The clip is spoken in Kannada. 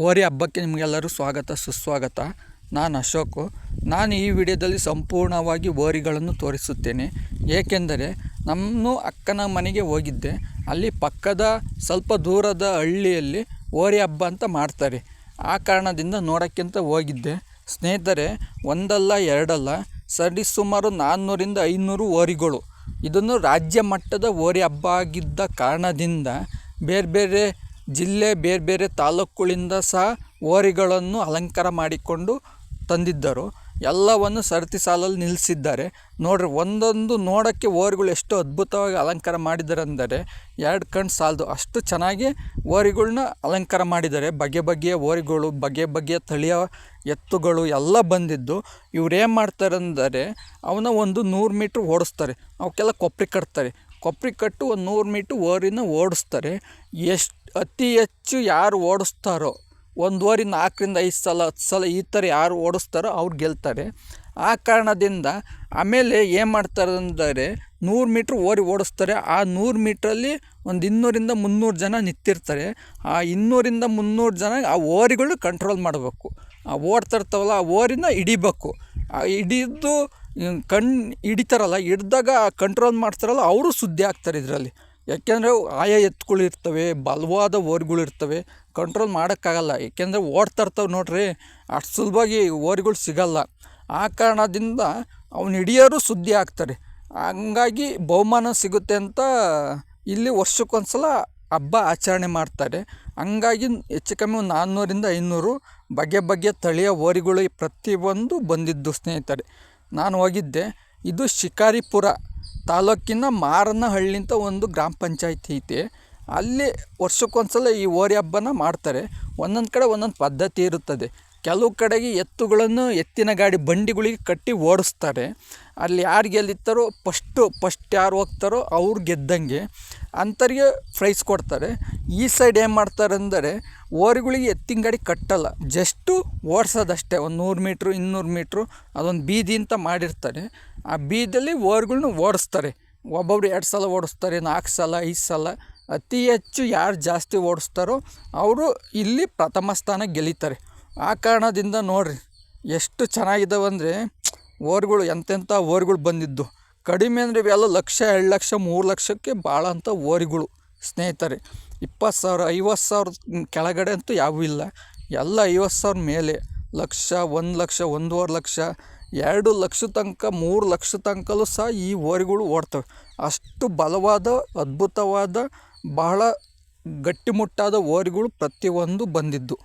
ಹೋರಿ ಹಬ್ಬಕ್ಕೆ ನಿಮಗೆಲ್ಲರೂ ಸ್ವಾಗತ, ಸುಸ್ವಾಗತ. ನಾನು ಅಶೋಕು. ನಾನು ಈ ವಿಡಿಯೋದಲ್ಲಿ ಸಂಪೂರ್ಣವಾಗಿ ಓರಿಗಳನ್ನು ತೋರಿಸುತ್ತೇನೆ. ಏಕೆಂದರೆ ನಮ್ಮ ಅಕ್ಕನ ಮನೆಗೆ ಹೋಗಿದ್ದೆ. ಅಲ್ಲಿ ಪಕ್ಕದ ಸ್ವಲ್ಪ ದೂರದ ಹಳ್ಳಿಯಲ್ಲಿ ಓರಿ ಹಬ್ಬ ಅಂತ ಮಾಡ್ತಾರೆ. ಆ ಕಾರಣದಿಂದ ನೋಡೋಕ್ಕಿಂತ ಹೋಗಿದ್ದೆ. ಸ್ನೇಹಿತರೆ, ಒಂದಲ್ಲ, ಎರಡಲ್ಲ ಸರಿಸುಮಾರು ನಾನ್ನೂರಿಂದ ಐನೂರು ಓರಿಗಳು. ಇದನ್ನು ರಾಜ್ಯ ಮಟ್ಟದ ಓರಿ ಹಬ್ಬ ಆಗಿದ್ದ ಕಾರಣದಿಂದ ಬೇರೆ ಬೇರೆ ಜಿಲ್ಲೆ ಬೇರೆ ಬೇರೆ ತಾಲೂಕುಗಳಿಂದ ಸಹ ಹೋರಿಗಳನ್ನು ಅಲಂಕಾರ ಮಾಡಿಕೊಂಡು ತಂದಿದ್ದರು. ಎಲ್ಲವನ್ನು ಸರತಿ ಸಾಲಲ್ಲಿ ನಿಲ್ಲಿಸಿದ್ದಾರೆ. ನೋಡ್ರಿ, ಒಂದೊಂದು ನೋಡೋಕ್ಕೆ ಹೋರಿಗಳು ಎಷ್ಟು ಅದ್ಭುತವಾಗಿ ಅಲಂಕಾರ ಮಾಡಿದ್ದಾರೆ ಅಂದರೆ ಎರಡು ಕಣ್ಣು ಸಾಲದು. ಅಷ್ಟು ಚೆನ್ನಾಗಿ ಹೋರಿಗಳನ್ನ ಅಲಂಕಾರ ಮಾಡಿದ್ದಾರೆ. ಬಗೆ ಬಗೆಯ ಹೋರಿಗಳು ಬಗೆ ಬಗೆಯ ತಳಿಯ ಎತ್ತುಗಳು ಎಲ್ಲ ಬಂದಿದ್ದು. ಇವ್ರು ಏನು ಮಾಡ್ತಾರೆ ಅಂದರೆ ಅವನ್ನ ಒಂದು ನೂರು ಮೀಟ್ರ್ ಓಡಿಸ್ತಾರೆ. ಅವಕ್ಕೆಲ್ಲ ಕೊಪ್ಪರಿ ಕಟ್ತಾರೆ. ಕೊಪ್ಪರಿ ಕಟ್ಟು ಒಂದು ನೂರು ಮೀಟ್ರ್ ಓರಿನ ಓಡಿಸ್ತಾರೆ. ಎಷ್ಟು ಅತಿ ಹೆಚ್ಚು ಯಾರು ಓಡಿಸ್ತಾರೋ, ಒಂದು ಓರಿ ನಾಲ್ಕರಿಂದ ಐದು ಸಲ, ಹತ್ತು ಸಲ ಈ ಥರ ಯಾರು ಓಡಿಸ್ತಾರೋ ಅವ್ರು ಗೆಲ್ತಾರೆ. ಆ ಕಾರಣದಿಂದ ಆಮೇಲೆ ಏನು ಮಾಡ್ತಾರೆ ಅಂದರೆ ನೂರು ಮೀಟ್ರ್ ಓರಿ ಓಡಿಸ್ತಾರೆ. ಆ ನೂರು ಮೀಟ್ರಲ್ಲಿ ಒಂದು ಇನ್ನೂರಿಂದ ಮುನ್ನೂರು ಜನ ನಿಂತಿರ್ತಾರೆ. ಆ ಇನ್ನೂರಿಂದ ಮುನ್ನೂರು ಜನ ಆ ಓರಿಗಳು ಕಂಟ್ರೋಲ್ ಮಾಡಬೇಕು. ಆ ಓಡ್ತಾ ಇರ್ತಾವಲ್ಲ, ಆ ಓರಿನ ಹಿಡಿಬೇಕು. ಆ ಹಿಡಿದು ಕಣ್ಣು ಹಿಡಿತಾರಲ್ಲ, ಹಿಡ್ದಾಗ ಕಂಟ್ರೋಲ್ ಮಾಡ್ತಾರಲ್ಲ, ಅವರು ಸುದ್ದಿ ಆಗ್ತಾರೆ ಇದರಲ್ಲಿ. ಯಾಕೆಂದರೆ ಆಯಾ ಎತ್ತುಗಳಿರ್ತವೆ ಬಲವಾದ ಓರಿಗಳು ಇರ್ತವೆ ಕಂಟ್ರೋಲ್ ಮಾಡೋಕ್ಕಾಗಲ್ಲ. ಏಕೆಂದರೆ ಓಡ್ತಾ ಇರ್ತವೆ ನೋಡ್ರಿ, ಅಷ್ಟು ಸುಲಭವಾಗಿ ಓರಿಗಳು ಸಿಗಲ್ಲ. ಆ ಕಾರಣದಿಂದ ಅವ್ನು ಹಿಡಿಯೋರು ಸುದ್ದಿ ಆಗ್ತಾರೆ ಹಂಗಾಗಿ ಬಹುಮಾನ ಸಿಗುತ್ತೆ ಅಂತ ಇಲ್ಲಿ ವರ್ಷಕ್ಕೊಂದು ಸಲ ಹಬ್ಬ ಆಚರಣೆ ಮಾಡ್ತಾರೆ. ಹಂಗಾಗಿ ಹೆಚ್ಚು ಕಮ್ಮಿ ಒಂದು ನಾನ್ನೂರಿಂದ ಐನೂರು ಬಗೆ ಬಗೆಯ ತಳಿಯ ಹೋರಿಗಳು ಪ್ರತಿಯೊಂದು ಬಂದಿದ್ದು ಸ್ನೇಹಿತರೆ. ನಾನು ಹೋಗಿದ್ದೆ. ಇದು ಶಿಕಾರಿಪುರ ತಾಲೂಕಿನ ಮಾರನಹಳ್ಳಿ ಒಂದು ಗ್ರಾಮ ಪಂಚಾಯತಿ ಐತಿ. ಅಲ್ಲಿ ವರ್ಷಕ್ಕೊಂದು ಸಲ ಈ ಹೋರಿ ಹಬ್ಬನ ಮಾಡ್ತಾರೆ. ಒಂದೊಂದು ಕಡೆ ಒಂದೊಂದು ಪದ್ಧತಿ ಇರುತ್ತದೆ. ಕೆಲವು ಕಡೆಗೆ ಎತ್ತುಗಳನ್ನು ಎತ್ತಿನ ಗಾಡಿ ಬಂಡಿಗಳಿಗೆ ಕಟ್ಟಿ ಓಡಿಸ್ತಾರೆ. ಅಲ್ಲಿ ಯಾರು ಗೆಲ್ಲಿತ್ತಾರೋ ಪಸ್ಟು ಫಸ್ಟ್ ಯಾರು ಹೋಗ್ತಾರೋ ಅವ್ರು ಗೆದ್ದಂಗೆ ಅಂಥವ್ರಿಗೆ ಪ್ರೈಸ್ ಕೊಡ್ತಾರೆ. ಈ ಸೈಡ್ ಏನು ಮಾಡ್ತಾರೆ ಅಂದರೆ ಓರಿಗಳಿಗೆ ಎತ್ತಿನ ಗಾಡಿ ಕಟ್ಟಲ್ಲ. ಜಸ್ಟು ಓಡಿಸೋದಷ್ಟೇ. ಒಂದು ನೂರು ಮೀಟ್ರು ಇನ್ನೂರು ಮೀಟ್ರು ಅದೊಂದು ಬೀದಿ ಅಂತ ಮಾಡಿರ್ತಾರೆ. ಆ ಬೀದಿಯಲ್ಲಿ ಓರ್ಗಳನ್ನ ಓಡಿಸ್ತಾರೆ. ಒಬ್ಬೊಬ್ರು ಎರಡು ಸಲ ಓಡಿಸ್ತಾರೆ, ನಾಲ್ಕು ಸಲ, ಐದು ಸಲ. ಅತಿ ಹೆಚ್ಚು ಯಾರು ಜಾಸ್ತಿ ಓಡಿಸ್ತಾರೋ ಅವರು ಇಲ್ಲಿ ಪ್ರಥಮ ಸ್ಥಾನ ಗೆಲ್ಲುತ್ತಾರೆ ಆ ಕಾರಣದಿಂದ ನೋಡಿರಿ, ಎಷ್ಟು ಚೆನ್ನಾಗಿದ್ದಾವೆ ಅಂದರೆ ಓರ್ಗಳು ಎಂತೆಂಥ ಓರ್ಗಳು ಬಂದಿದ್ದು. ಕಡಿಮೆ ಅಂದರೆ ಇವೆಲ್ಲ ಲಕ್ಷ, ಎರಡು ಲಕ್ಷ, ಮೂರು ಲಕ್ಷಕ್ಕೆ ಭಾಳ ಅಂಥ ಓರಿಗಳು ಸ್ನೇಹಿತರೆ, ಇಪ್ಪತ್ತು ಸಾವಿರ, ಐವತ್ತು ಸಾವಿರ ಕೆಳಗಡೆ ಅಂತೂ ಯಾವೂ ಇಲ್ಲ. ಎಲ್ಲ ಐವತ್ತು ಸಾವಿರ ಮೇಲೆ. ಲಕ್ಷ, ಒಂದು ಲಕ್ಷ, ಒಂದೂವರೆ ಲಕ್ಷ, ಎರಡು ಲಕ್ಷ ತನಕ, ಮೂರು ಲಕ್ಷ ತನಕಲೂ ಸಹ ಈ ಓರಿಗಳು ಓಡ್ತವೆ. ಅಷ್ಟು ಬಲವಾದ, ಅದ್ಭುತವಾದ, ಬಹಳ ಗಟ್ಟಿಮುಟ್ಟಾದ ಓರಿಗಳು ಪ್ರತಿಯೊಂದು ಬಂದಿದ್ದು.